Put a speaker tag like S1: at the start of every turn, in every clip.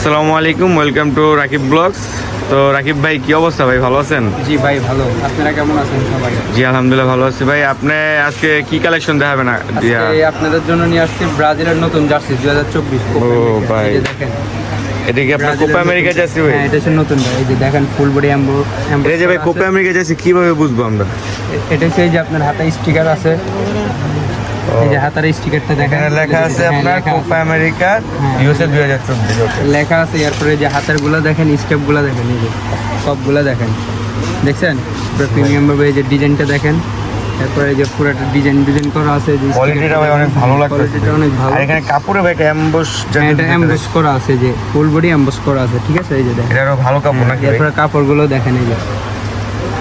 S1: আসসালামু আলাইকুম welcome to Rakib blogs তো রাকিব ভাই কি অবস্থা ভাই? ভালো আছেন?
S2: জি ভাই ভালো। আপনারা কেমন আছেন সবাই?
S1: জি আলহামদুলিল্লাহ ভালো আছি ভাই। আপনি আজকে কি কালেকশন দেখাবেন
S2: আজকে আপনাদের জন্য নিয়ে আসছি ব্রাজিলের নতুন জার্সি দুই হাজার চব্বিশ
S1: ভাই।
S2: দেখেন।
S1: এটা কি আপনার কোপা আমেরিকা যাচ্ছি ভাই?
S2: হ্যাঁ এটা হচ্ছে নতুন ভাই এই যে দেখেন ফুল বডি অ্যাম্বো
S1: এটা যে ভাই কোপা আমেরিকা যাচ্ছি কীভাবে বুঝব আমরা?
S2: এটা এই যে আপনার হাতে স্টিকার আছে। এই যে হাতার স্টিকারটা দেখেন।
S1: লেখা আছে
S2: হ্যাঁ,
S1: আপনার কোপা আমেরিকা
S2: হ্যাঁ।
S1: ইউএসএ দুই হাজার চব্বিশ
S2: লেখা আছে এরপরে যে হাতেরগুলা দেখেন দেখেন এই যে সবগুলা দেখেন। দেখছেন? প্রিমিয়াম ভাবে এই যে ডিজাইনটা দেখেন। তারপরে এই যে পুরোটা ডিজাইন ডিজাইন করা আছে যে
S1: কোয়ালিটিটা ভাই অনেক ভালো লাগছে
S2: কোয়ালিটিটা অনেক ভালো।
S1: আর এখানে কাপড়ে ভাই একটা অ্যাম্বস
S2: হ্যাঁ, এটা এমবস করা আছে যে ফুল বডি এমবস করা আছে ঠিক আছে? এই যে দেখেন।
S1: ভালো কাপড় নাকি
S2: এরপরে কাপড়গুলো দেখেন এই যে।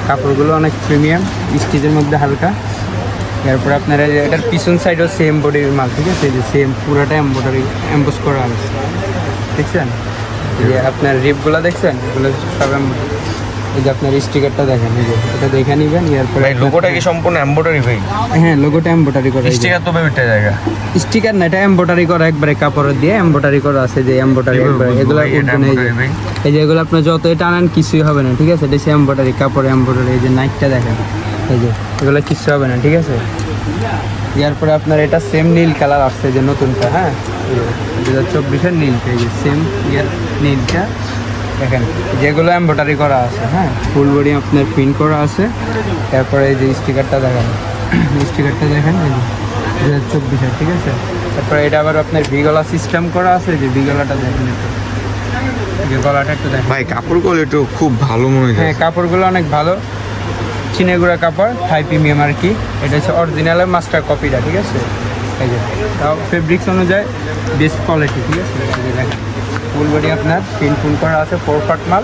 S2: কাপড়গুলো অনেক প্রিমিয়াম স্টিচের মধ্যে হালকা। এরপরে আপনার এটার পিছন সাইডও সেম বডির মাল ঠিক আছে? যে সেম পুরোটা এম্বয়ডারি এমবস করা আছে। দেখছেন? যে আপনার রিপগুলো দেখছেন? এগুলো সব এই যে আপনার স্টিকারটা দেখেন এই যে এটা দেখে নিবেন এরপরে
S1: ভাই লোগোটা কি সম্পূর্ণ এমব্রয়ডারি ভাই?
S2: হ্যাঁ লোগোটা এম্বয়ডারি করা
S1: স্টিকার তো উঠে জায়গা।
S2: স্টিকার না এটা এম্বয়ডারি করা একবারে কাপড় দিয়ে এম্বয়ডারি করা আছে যে এম্বয়ডারি
S1: কীভাবে
S2: এগুলো উঠবে এই যে এগুলো আপনার যত এটা আনেন কিছুই হবে না ঠিক আছে? এটা হচ্ছে এম্বয়ডারি কাপড় এম্বয়ডারি এই যে নাইটটা দেখেন। এই যে এগুলো কিচ্ছু হবে না ঠিক আছে? এরপরে আপনার এটা সেম নীল কালার আসছে যে নতুনটা হ্যাঁ? দু হাজার চব্বিশের নীলটা এই যে সেম ইয়ার নীলটা। দেখেন যেগুলো এম্বয়ডারি করা আছে হ্যাঁ? ফুল বডি আপনার প্রিন্ট করা আছে। তারপরে এই যে স্টিকারটা দেখেন স্টিকারটা দেখেন দু হাজার চব্বিশের ঠিক আছে? তারপরে এটা আবার আপনার ভিগলা সিস্টেম করা আছে যে ভিগলাটা দেখেন গলাটা একটু দেখেন।
S1: ভাই কাপড়গুলো একটু খুব ভালো মনে হয়
S2: হ্যাঁ কাপড়গুলো অনেক ভালো। চিনেগুড়া কাপড় হাই প্রিমিয়াম আর কি। এটা হচ্ছে অরিজিনালের মাস্টার কপিটা ঠিক আছে? এই যে, তাও ফেব্রিক্স অনুযায়ী বেস্ট কোয়ালিটি ঠিক আছে? ফুল বডি আপনার পিন ফুল করা আছে ফোর ফাট মাল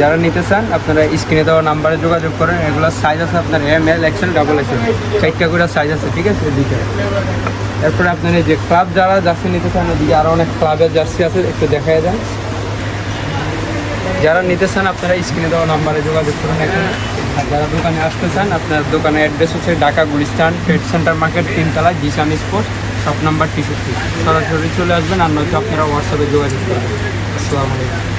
S2: যারা নিতে চান, আপনারা স্ক্রিনে দেওয়া নাম্বারে যোগাযোগ করেন। এগুলোর সাইজ আছে আপনার M L XL double XL চারটা করে সাইজ আছে, ঠিক আছে, দুইটা। এরপরে আপনার এই যে ক্লাব যারা জার্সি নিতে চান ওদিকে আরও অনেক ক্লাবের জার্সি আছে, একটু দেখাই দেন। যারা নিতে চান, আপনারা স্ক্রিনে দেওয়া নাম্বারে যোগাযোগ করুন এখন। আর যারা দোকানে আসতে চান, আপনার দোকানের অ্যাড্রেস হচ্ছে Dhaka Gulistan trade centre market, তিনতলা জিসান স্পোর্ট, শপ নাম্বার টি সরাসরি চলে আসবেন, আর নয়তো আপনারা হোয়াটসঅ্যাপে যোগাযোগ করবেন। আসসালামু আলাইকুম।